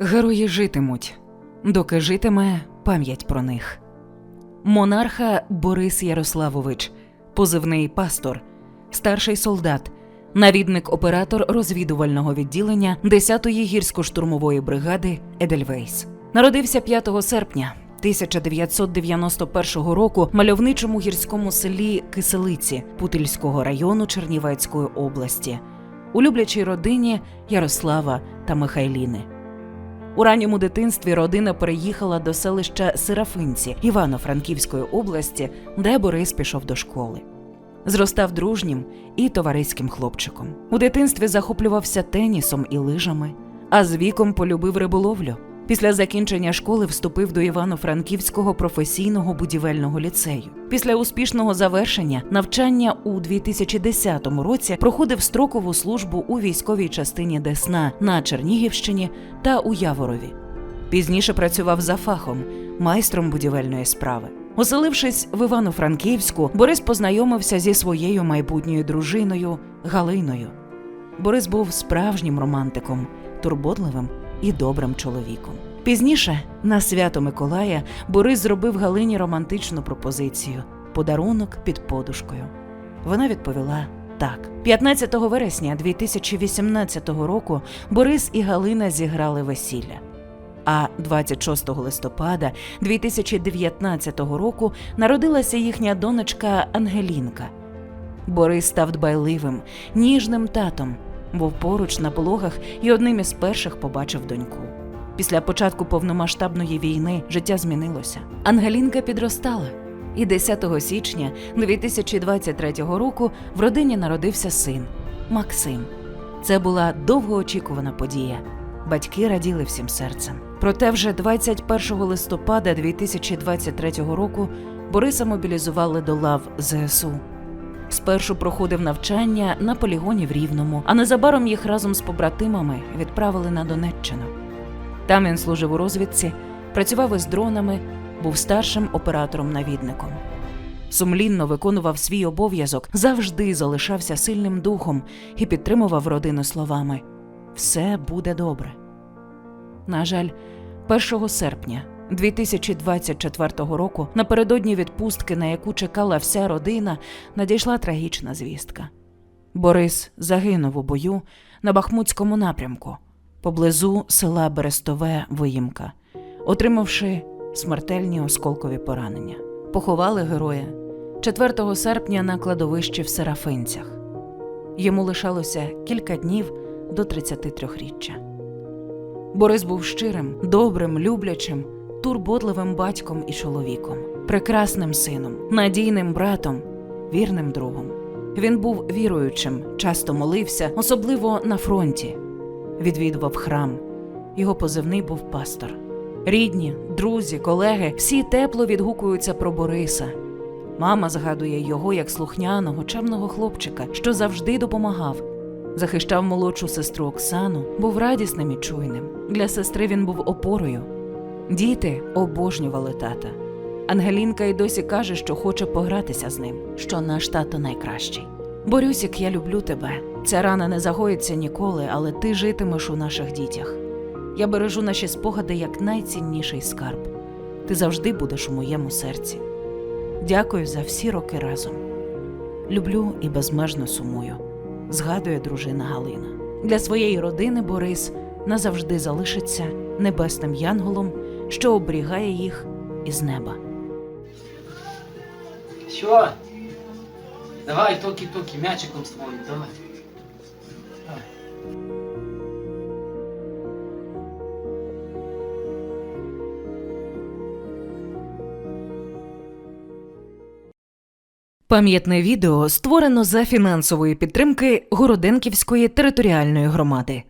Герої житимуть, доки житиме пам'ять про них. Монарха Борис Ярославович, позивний пастор, старший солдат, навідник-оператор розвідувального відділення 10-ї гірсько-штурмової бригади Едельвейс. Народився 5 серпня 1991 року в мальовничому гірському селі Киселиці Путильського району Чернівецької області, у люблячій родині Ярослава та Михайліни. У ранньому дитинстві родина переїхала до селища Серафинці Івано-Франківської області, де Борис пішов до школи. Зростав дружнім і товариським хлопчиком. У дитинстві захоплювався тенісом і лижами, а з віком полюбив риболовлю. Після закінчення школи вступив до Івано-Франківського професійного будівельного ліцею. Після успішного завершення навчання у 2010 році проходив строкову службу у військовій частині Десна на Чернігівщині та у Яворові. Пізніше працював за фахом майстром будівельної справи. Оселившись в Івано-Франківську, Борис познайомився зі своєю майбутньою дружиною Галиною. Борис був справжнім романтиком, турботливим і добрим чоловіком. Пізніше, на свято Миколая, Борис зробив Галині романтичну пропозицію подарунок під подушкою. Вона відповіла так. 15 вересня 2018 року Борис і Галина зіграли весілля. А 26 листопада 2019 року народилася їхня донечка Ангелінка. Борис став дбайливим, ніжним татом, був поруч на пологах і одним із перших побачив доньку. Після початку повномасштабної війни життя змінилося. Ангелінка підростала, і 10 січня 2023 року в родині народився син Максим. Це була довгоочікувана подія. Батьки раділи всім серцем. Проте вже 21 листопада 2023 року Бориса мобілізували до лав ЗСУ. Спершу проходив навчання на полігоні в Рівному, а незабаром їх разом з побратимами відправили на Донеччину. Там він служив у розвідці, працював із дронами, був старшим оператором-навідником. Сумлінно виконував свій обов'язок, завжди залишався сильним духом і підтримував родину словами Все буде добре. На жаль, 1 серпня 2024 року, напередодні відпустки, на яку чекала вся родина, надійшла трагічна звістка. Борис загинув у бою на Бахмутському напрямку поблизу села Берестове Виїмка, отримавши смертельні осколкові поранення. Поховали героя 4 серпня на кладовищі в Серафинцях. Йому лишалося кілька днів до 33-річчя. Борис був щирим, добрим, люблячим, турботливим батьком і чоловіком, прекрасним сином, надійним братом, вірним другом. Він був віруючим, часто молився, особливо на фронті. Відвідував храм. Його позивний був пастор. Рідні, друзі, колеги всі тепло відгукуються про Бориса. Мама згадує його як слухняного, чемного хлопчика, що завжди допомагав. Захищав молодшу сестру Оксану, був радісним і чуйним. Для сестри він був опорою. Діти обожнювали тата. Ангелінка й досі каже, що хоче погратися з ним, що наш тато найкращий. Борюсік, я люблю тебе. Ця рана не загоїться ніколи, але ти житимеш у наших дітях. Я бережу наші спогади як найцінніший скарб. Ти завжди будеш у моєму серці. Дякую за всі роки разом. Люблю і безмежно сумую, згадує дружина Галина. Для своєї родини Борис назавжди залишиться небесним янголом, що оберігає їх із неба. Що? Давай, токи-токи, мячиком своїм, давай. Давай. Пам'ятне відео створено за фінансової підтримки Городенківської територіальної громади.